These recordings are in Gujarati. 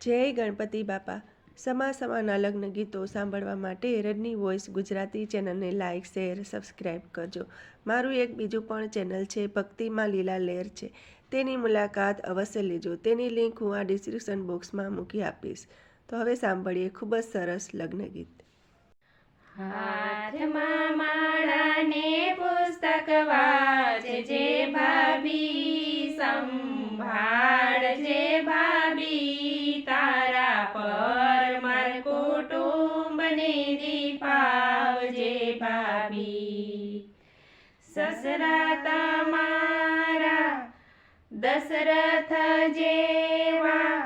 જય ગણપતિ બાપા. સમા સમાના લગ્ન ગીતો સાંભળવા માટે રડની વોઇસ ગુજરાતી ચેનલને લાઇક શેર સબસ્ક્રાઈબ કરજો. મારું એક બીજું પણ ચેનલ છે, ભક્તિમાં લીલા લેર છે. તેની મુલાકાત અવશ્ય લેજો. તેની લિંક હું આ ડિસ્ક્રિપ્શન બોક્સમાં મૂકી આપીશ. તો હવે સાંભળીએ ખૂબ જ સરસ લગ્ન ગીત. હાથમાં માળાને પુસ્તક વાંચજે ભાભી સંભાળજે પર માર કુટુંબને દીપાવજે ભાભી સસરા તમારા દશરથ જેવા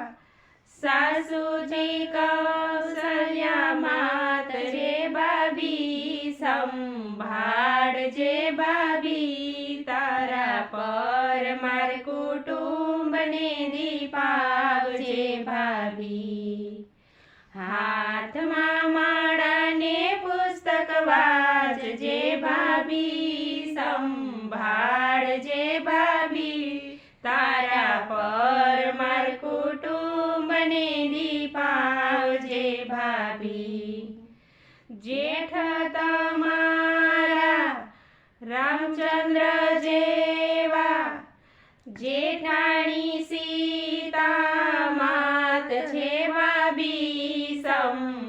સાસુજી કૌશલ્યા માત રે ભાભી સંભાળજે ભાભી તારા પર માર કુટુંબને દીપાવજે હાથમાં માળાને પુસ્તક વાંચજે ભાભી, સંભાળજે ભાભી. તારા પર માર કુટુંબને દીપાવજે ભાભી. જેઠ તમારા રામચંદ્ર જેવા જેઠાણી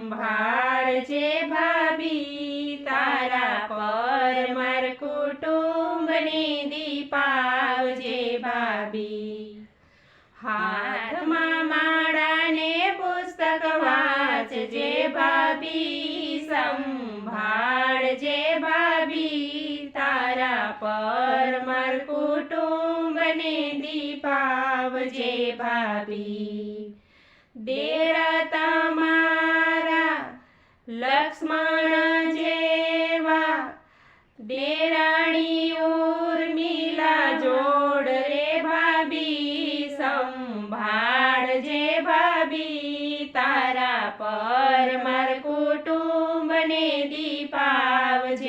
સંભાળજે ભાભી, તારા પર માર કુટુંબને દીપાવજે ભાભી. હાથમાં માળાને પુસ્તક વાંચજે ભાભી સંભાળજે ભાભી, તારા પર માર કુટુંબને દીપાવજે ભાભી. દેરા લક્ષ્મણ જેવા દેરાણી ઉર્મિલા જોડ રે ભાભી સંભાળજે ભાભી તારા પર માર કુટુંબને દીપાવજે